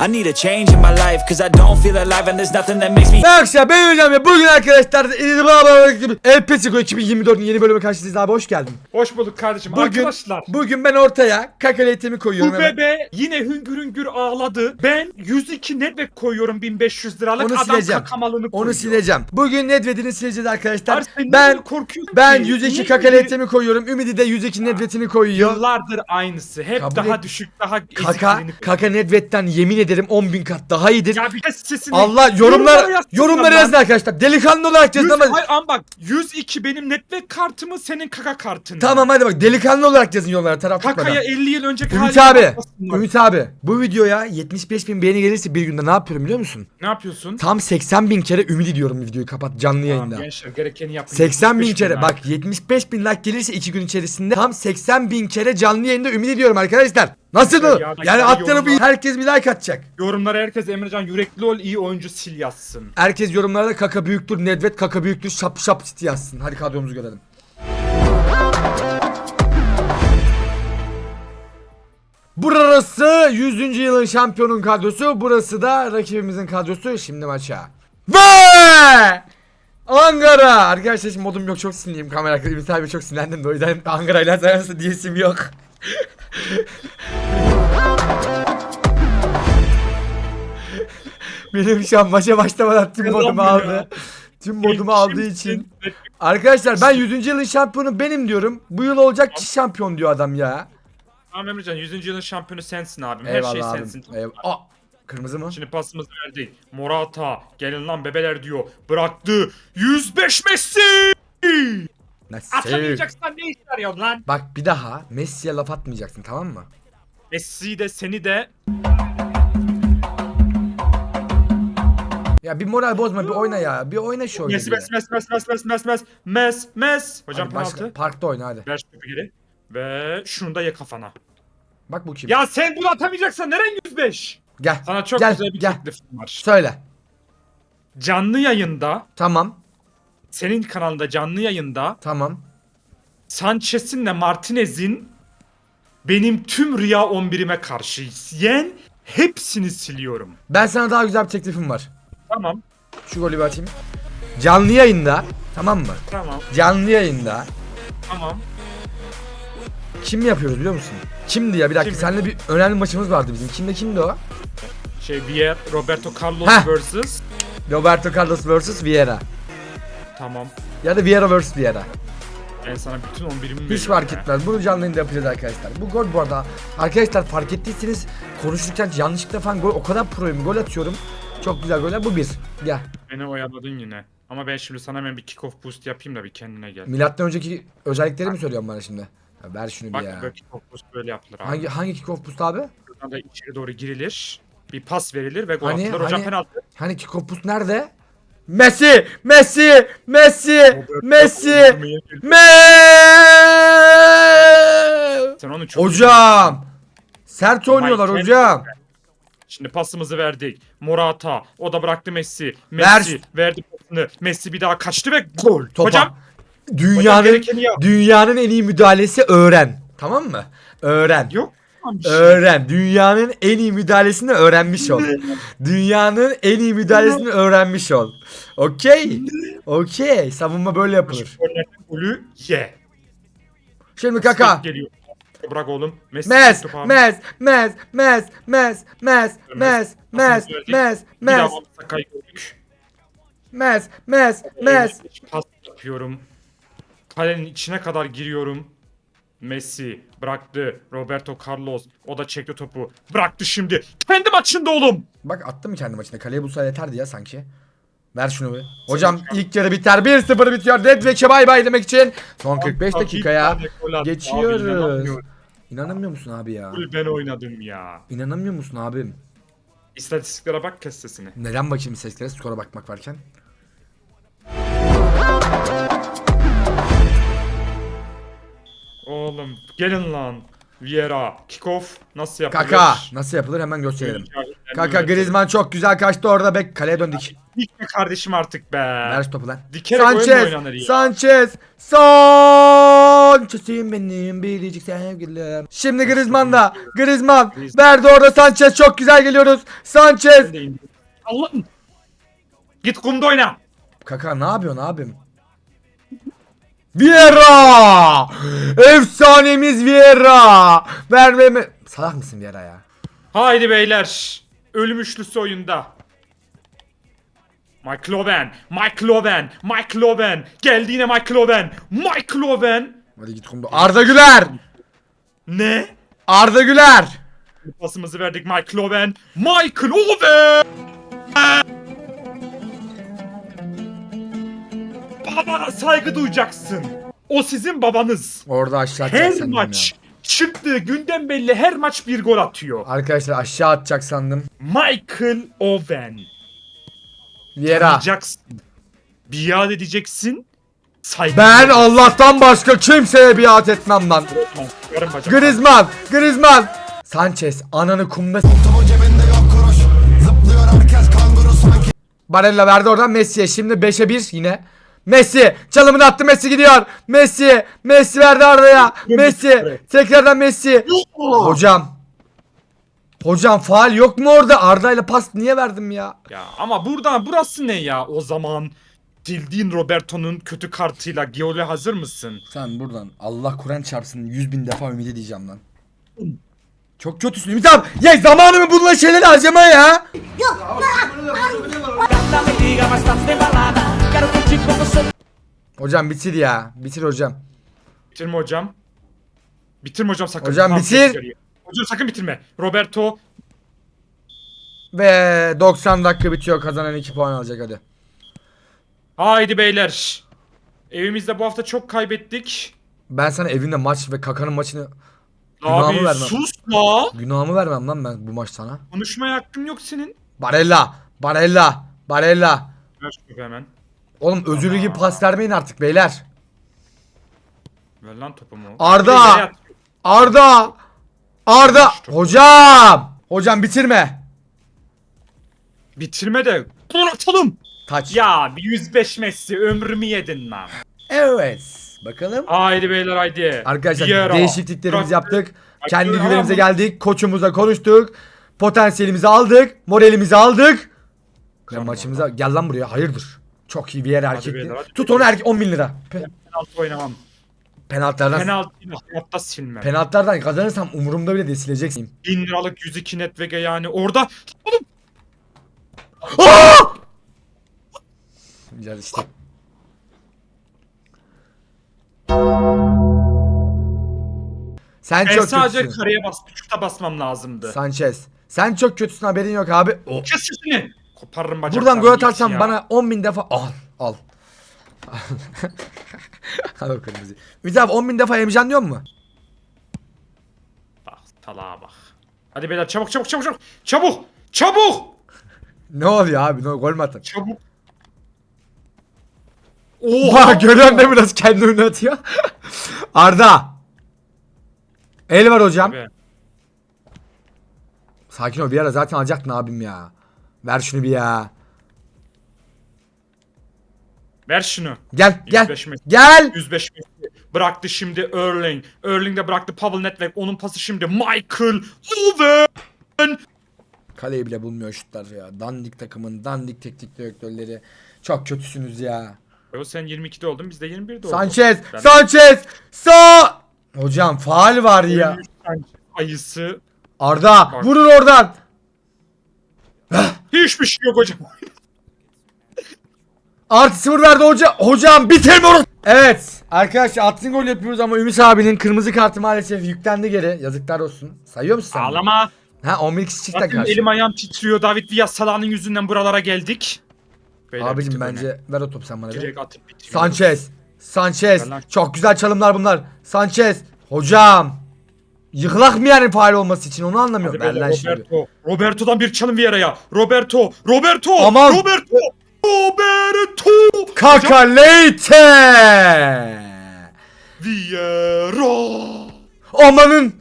I need a change in my life, cause I don't feel alive, and there's nothing that makes me Arkadaşlar ben hocam ve bugün arkadaşlar El Pesico 2024'ün yeni bölümü karşınızdayız abi hoş geldin. Hoş bulduk kardeşim. Bugün, Arkadaşlar bugün ben ortaya kakaletimi koyuyorum. bu hemen. bebe yine hüngür hüngür ağladı. Ben 102 network koyuyorum 1500 liralık. Onu Adam sileceğim. kakamalını koyuyor. Onu sileceğim. Bugün Nedved'ini sileceğiz arkadaşlar. Abi sen Ben korkuyorsun ben ki? 102 Niye kakaletimi koyuyorum. Ümidi de 102 Nedved'ini koyuyor. Yıllardır aynısı. Hep Kabul daha et. düşük, daha Kaka ezikliğini kaka Nedved'den yemin ederim 10 bin kat daha iyidir. Ya bir sesini. Allah yorumlar lan. yazın arkadaşlar. Delikanlı olarak yazın 100, ama hayır ama bak 102 benim network kartımı senin kaka kartın. Tamam hadi bak delikanlı olarak yazın yorumlara taraf tutmadan. Kakaya 50 yıl önceki Ümit abi. Ümit abi bu videoya 75 bin beğeni gelirse bir günde ne yapıyorum biliyor musun? Ne yapıyorsun? Tam 80 bin kere ümit diyorum videoyu kapat canlı Tamam, yayında. gençler gerekeni yapın. 80 bin 75 kere bin bak 75 bin like gelirse 2 gün içerisinde tam 80 bin kere canlı yayında ümit ediyorum arkadaşlar. Nasıl bu? ya, Yani ya, alt tarafı yorumlar- herkes bir like atacak. Yorumlara herkes Emrecan yürekli ol iyi oyuncu sil yazsın. Herkes yorumlarda kaka büyüktür, Nedved kaka büyüktür, şap şap city yazsın. Hadi kadromuzu görelim. Burası 100. yılın şampiyonun kadrosu. Burası da rakibimizin kadrosu. Şimdi maça. Ve Ankara. Arkadaşlar şimdi modum yok çok sinirliyim kamera abi çok sinirlendim de o yüzden Ankara ile diyesim yok. Benim şu an maça başlamadan tüm modumu aldı. Tüm modumu aldığı için. Arkadaşlar ben 100. yılın şampiyonu benim diyorum. Bu yıl olacak ki şampiyon diyor adam ya. Tamam Emrecan 100. yılın şampiyonu sensin abim. Her Eyvallah şey abim. sensin. Eyvallah. Aa, kırmızı mı? Şimdi pasımızı verdik. Morata gelin lan bebeler diyor. Bıraktı. 105 Messi. Nasıl? Atamayacaksan ne iş arıyorsun lan? Bak bir daha Messi'ye laf atmayacaksın tamam mı? Messi de seni de Ya bir moral bozma bir oyna ya. Bir oyna şu oyunu. Messi bir. mes mes mes mes mes mes mes mes mes. Hocam Hadi başka- penaltı. parkta oyna hadi. Ver topu geri. Ve şunu da ye kafana. Bak bu kim? Ya sen bunu atamayacaksan neren 105? Gel. Sana çok gel, güzel bir gel. teklifim var. Söyle. Canlı yayında, Tamam. senin kanalında canlı yayında Tamam. Sanchez'in Martinez'in benim tüm Rüya 11'ime karşı yen hepsini siliyorum. Ben sana daha güzel bir teklifim var. Tamam. Şu golü bir atayım. Canlı yayında. Tamam mı? Tamam. Canlı yayında. Tamam. Kim yapıyoruz biliyor musun? Kimdi ya bir dakika Kim? seninle bir önemli maçımız vardı bizim. Kimde kimdi o? Şey Vier, Roberto Carlos Heh. vs. Roberto Carlos vs Vieira. Tamam. Ya da Vieira vs Vieira. Ben sana bütün 11'imi Hiç fark etmez. Bunu canlı yayında yapacağız arkadaşlar. Bu gol bu arada. Arkadaşlar fark ettiyseniz konuşurken yanlışlıkla falan gol o kadar proyum gol atıyorum. Çok güzel goller. Bu bir. Gel. Beni oyaladın yine. Ama ben şimdi sana hemen bir kick-off boost yapayım da bir kendine gel. Milattan önceki özellikleri mi söylüyorsun bana şimdi? Ya ver şunu bir Bak ya. böyle kick-off boost böyle yapılır abi. Hangi hangi kick-off boost abi? Buradan da içeri doğru girilir. Bir pas verilir ve gol Hani- atılır. Hocam hani- penaltı. Hani kick-off boost nerede? Messi! Messi! Messi! Messi! Me! Sen onu çok Hocam! Sert oynuyorlar Michael- hocam. Şimdi pasımızı verdik. Morata. O da bıraktı Messi. Messi verdi pasını. Messi bir daha kaçtı ve gol. Topa. Hocam Dünyanın yap. dünyanın en iyi müdahalesi öğren. Tamam mı? Öğren. yok. Öğren. Dünyanın en iyi müdahalesini öğrenmiş ol. Dünyanın en iyi müdahalesini öğrenmiş ol. Okey. Okey. Savunma böyle yapılır. Golü ye. Şimdi kaka. Geliyor. Bırak oğlum. Messi Mes, tuttu falan. mes, mes, mes, mes, mes, mes, mes, Nasıl mes, Bir mes, daha Sakay gördük. mes, mes, mes. Pas yapıyorum. Kalenin içine kadar giriyorum. Messi bıraktı. Roberto Carlos. O da çekti topu. Bıraktı şimdi. Kendi maçında oğlum. Bak attım kendi maçında. Kaleye bulsa yeterdi ya sanki. Ver şunu bir. Hocam ilk yarı biter. 1-0 bitiyor. Deadweck'e bay bay demek için. Son 45 Abi, dakikaya attı. Geçiyoruz. İnanamıyor musun abi ya? Ben oynadım ya. İnanamıyor musun abim? İstatistiklere bak kes sesini. Neden bakayım seslere skora bakmak varken? Gelin lan. Vieira. Kickoff nasıl yapılır? Kaka nasıl yapılır hemen gösterelim. Kaka Griezmann çok güzel kaçtı orada bek kaleye döndük. Dikme kardeşim artık be. Ver şu topu lan. Dikerek Sanchez, ya? Sanchez, Sanchez'im benim biricik sevgilim. Şimdi Griezmann da, Griezmann verdi orada Sanchez çok güzel geliyoruz. Sanchez. Allah'ım. Git kumda oyna. Kaka ne yapıyorsun abim? Vieira! Efsanemiz Vieira! Vermeme... Salak mısın Vieira ya? Haydi beyler. Ölüm üçlüsü oyunda. Michael Owen, Michael Owen, Michael Owen. Geldi yine Michael Owen. Michael Owen. Hadi git kumda. Arda Güler! Ne? Arda Güler! Pasımızı verdik Michael Owen. Michael Owen. Babana saygı duyacaksın. O sizin babanız. Orada aşağı Her atacak maç çıktığı günden belli her maç bir gol atıyor. Arkadaşlar aşağı atacak sandım. Michael Owen. Vieira. Tanıyacaksın. Biat edeceksin. Saygı Ben Allah'tan başka kimseye biat etmem lan. Yarın bacak. Griezmann, Griezmann. Sanchez ananı kumda Barella verdi oradan Messi'ye. Şimdi 5'e 1 yine. Messi çalımını attı Messi gidiyor. Messi Messi verdi Arda'ya. Messi tekrardan Messi. Hocam. Hocam faal yok mu orada? Arda ile pas niye verdim ya? Ya ama buradan burası ne ya? O zaman Sildiğin Roberto'nun kötü kartıyla Giole hazır mısın? Sen buradan Allah Kur'an çarpsın 100 bin defa ümit edeceğim lan. Çok kötüsün Ümit abi. Ya zamanımı bununla şeyleri harcama ya. Canta Hocam bitir ya. Bitir hocam. Bitirme hocam. Bitirme hocam sakın. Hocam Tamam, bitir. Hocam sakın bitirme. Roberto Ve 90 dakika bitiyor. Kazanan 2 puan alacak hadi. Haydi beyler. Evimizde bu hafta çok kaybettik. Ben sana evinde maç ve kakanın maçını Günahımı Abi vermem. sus la. günahımı vermem lan ben bu maç sana. Konuşmaya hakkın yok senin. Barella, Barella, Barella. Ver şunu hemen. Oğlum özürlü gibi pas vermeyin artık beyler. Ver lan topumu. Arda! Arda! Arda! Hocam! Hocam bitirme. Bitirme de gol atalım. Taç. Ya bir 105 Messi ömrümü yedin lan. Evet. Bakalım. Haydi beyler haydi. Arkadaşlar Vieira. değişikliklerimizi yaptık. Kendi güvenimize geldik. Koçumuzla konuştuk. Potansiyelimizi aldık. Moralimizi aldık. Ve maçımıza gel lan buraya. Hayırdır? Çok iyi bir yer hadi. Tut onu erkek 10 bin lira. Pe- Penaltı oynamam. penaltılardan Penaltıyla hayatta silmem. penaltılardan kazanırsam umurumda bile değil sileceksin. 1000 liralık 102 netvege yani orada. Oğlum Güzel işte. Sen ben çok sadece kötüsün. kareye bas, küçükte basmam lazımdı. Sanchez. Sen çok kötüsün haberin yok abi. O. Kes sesini. Koparırım bacaklarını. Buradan gol atarsam ya. bana 10 bin defa al al. al kırmızı. Ümit abi 10 bin defa emeceksin diyor mu? Bak talağa bak. Hadi beyler çabuk çabuk çabuk çabuk. Çabuk. Çabuk. Ne oluyor abi? Ne gol mü atın? Çabuk. Oha değil mi nasıl kendi önüne atıyor? Arda. El var hocam. Abi, Sakin ol bir ara zaten alacaktın abim ya. Ver şunu bir ya. Ver şunu. Gel gel. 105 metre. Gel. 105 metre. Bıraktı şimdi Erling. Erling de bıraktı Pavel Nedved. Onun pası şimdi Michael Owen. Kaleyi bile bulmuyor şutlar ya. Dandik takımın dandik teknik direktörleri. Çok kötüsünüz ya. O sen 22'de oldun biz de 21'de olduk. Sanchez, Ben- Sanchez, Sa Hocam faal var ya. Ayısı. Arda Bak. vurun oradan. Hiçbir şey yok hocam. Artı sıfır verdi hoca. Hocam bitirmiyoruz. Evet arkadaşlar attın gol yapıyoruz ama Ümit abinin kırmızı kartı maalesef yüklendi geri. Yazıklar olsun. Sayıyor musun sen? Ağlama. Ha 11 kişi çiftten Zaten elim ayağım titriyor. David Villa Salah'ın yüzünden buralara geldik. Beyler, Abicim bitti bence ver o topu sen bana. bir. Direkt atıp bitiriyoruz. Sanchez. Sanchez. Ver lan. Çok güzel çalımlar bunlar. Sanchez. Hocam. Yıkılak mı yani faal olması için onu anlamıyorum. Hadi beyler, lan şimdi. Roberto. Roberto'dan bir çalım Vieira'ya. Roberto. Roberto. Aman. Roberto. Roberto. Kaka Leite. Vieira. Amanın.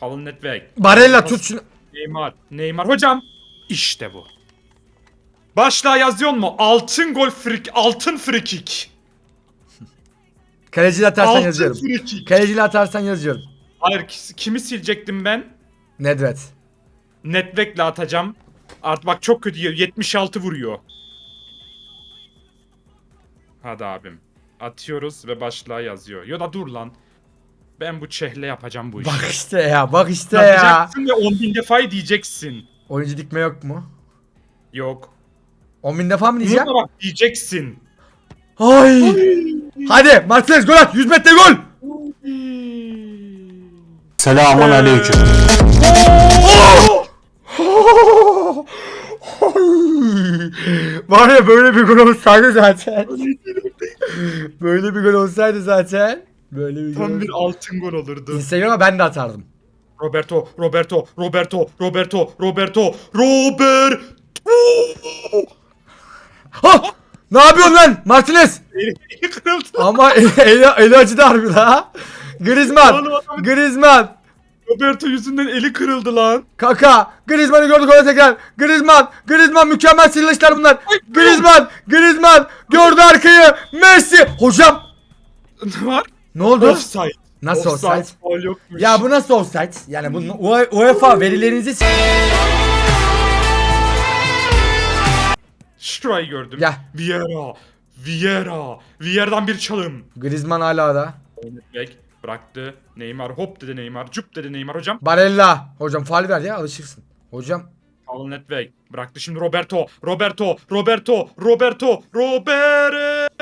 Kalın Netweg. Barella tut şunu. Neymar. Neymar. Hocam işte bu. Başlığa yazıyor mu? Altın gol frik, altın free kick. Kaleciyle atarsan Altın yazıyorum. free kick. Kaleciyle atarsan yazıyorum. Hayır ki- kimi silecektim ben? Nedved. Netweg'le atacağım. Artık bak çok kötü yiyor. 76 vuruyor. Hadi abim. Atıyoruz ve başlığa yazıyor. Ya da dur lan. Ben bu çehle yapacağım bu işi. Bak işte ya bak işte ya. Yapacaksın ve 10 bin defa diyeceksin. Oyuncu dikme yok mu? Yok. 10 bin defa mı diyeceğim? Unutma bak diyeceksin. Ay. Hadi Martinez gol at 100 metre gol. Selamun aleyküm. Var ya böyle bir gol olsaydı zaten. böyle bir gol olsaydı zaten. Böyle bir gol. Tam bir altın gol olurdu. Instagram'a ben de atardım. Roberto, Roberto, Roberto, Roberto, Roberto, Robert. Ha! Ne yapıyorsun lan Martinez? Eli kırıldı. Ama eli, eli acıdı harbi la. Griezmann. Oğlum adamın- Griezmann. Roberto yüzünden eli kırıldı lan. Kaka. Griezmann'ı gördük orada tekrar. Griezmann. Griezmann mükemmel silişler bunlar. Griezmann. Griezmann. Gördü arkayı. Messi. Hocam. Ne var? Ne oldu? Offside. Nasıl offside? Faul yokmuş. Ya bu nasıl offside? Yani UE- UEFA verilerinizi s- Şurayı gördüm. Gel. Vieira. Vieira. Vieira'dan bir çalım. Griezmann hala da. Bek bıraktı. Neymar hop dedi Neymar. Cup dedi Neymar hocam. Barella. Hocam faal ver ya alışırsın. Hocam. Alın Netweg. Bıraktı şimdi Roberto. Roberto. Roberto. Roberto. Robert.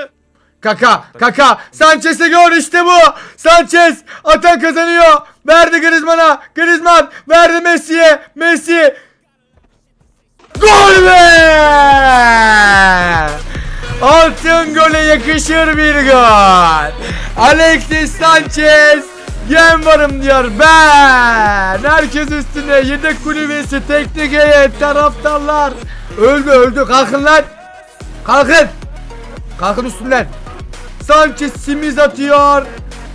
Kaka. Kaka. Sanchez'e gol işte bu. Sanchez. Atan kazanıyor. Verdi Griezmann'a. Griezmann. Verdi Messi'ye. Messi. Gol be! Altın gole yakışır bir gol. Alexis Sanchez Yem varım diyor ben. Herkes üstüne yedek kulübesi, teknik heyet, taraftarlar. Öldü öldü kalkın lan. Kalkın. Kalkın üstünden. Sanchez simiz atıyor.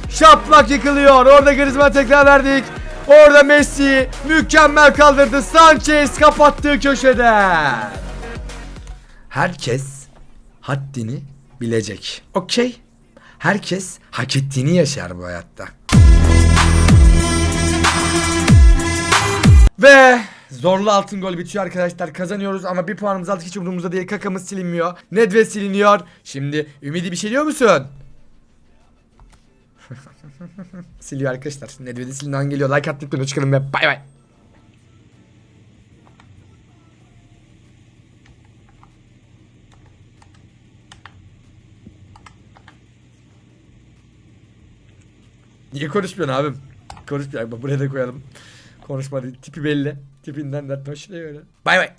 Şaplak yıkılıyor. Orada Griezmann tekrar verdik. Orada Messi mükemmel kaldırdı. Sanchez kapattığı köşede. Herkes haddini bilecek. Okey. Herkes hak ettiğini yaşar bu hayatta. Ve zorlu altın gol bitiyor arkadaşlar. Kazanıyoruz ama bir puanımız aldık hiç umurumuzda değil. Kakamız silinmiyor. Nedved siliniyor. Şimdi Ümidi bir şey diyor musun? Siliyor arkadaşlar. Nedved'i silinen geliyor. Like attık çıkalım ve bay bay. Niye konuşmuyorsun abim? Konuşmuyor. Bak buraya da koyalım. Konuşmadı. Tipi belli. Tipinden zaten hoşuna öyle. Bay bay.